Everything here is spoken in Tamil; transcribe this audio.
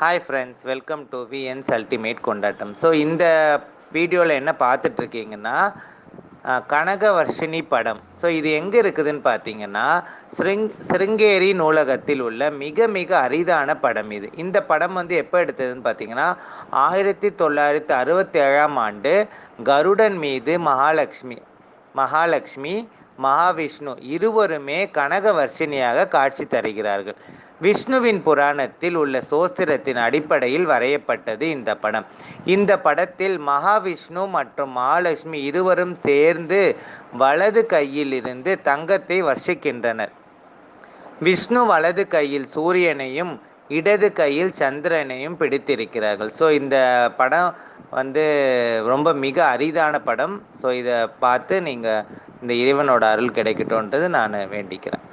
Hi friends welcome to VNS ultimate கொண்டாட்டம் ஸோ இந்த வீடியோவில் என்ன பார்த்துட்டு இருக்கீங்கன்னா வர்ஷினி கனகவர்ஷினி படம். ஸோ இது எங்கே இருக்குதுன்னு பார்த்தீங்கன்னா ஸ்ருங் சிருங்கேரி நூலகத்தில் உள்ள மிக மிக அரிதான படம் இது. இந்த படம் வந்து எப்போ எடுத்ததுன்னு பார்த்தீங்கன்னா ஆயிரத்தி தொள்ளாயிரத்தி அறுபத்தி ஏழாம் ஆண்டு கருடன் மீது மகாலட்சுமி மகாலட்சுமி மகாவிஷ்ணு இருவருமே கனகவர்ஷினியாக காட்சி தருகிறார்கள். விஷ்ணுவின் புராணத்தில் உள்ள சோஸ்திரத்தின் அடிப்படையில் வரையப்பட்டது இந்த படம். இந்த படத்தில் மகாவிஷ்ணு மற்றும் மகாலட்சுமி இருவரும் சேர்ந்து வலது கையில் இருந்து தங்கத்தை வர்ஷிக்கின்றனர். விஷ்ணு வலது கையில் சூரியனையும் இடது கையில் சந்திரனையும் பிடித்திருக்கிறார்கள். ஸோ இந்த படம் வந்து ரொம்ப மிக அரிதான படம். ஸோ இதை பார்த்து நீங்கள் இந்த இறைவனோட அருள் கிடைக்கட்டும்ன்றது நான் வேண்டிக்கிறேன்.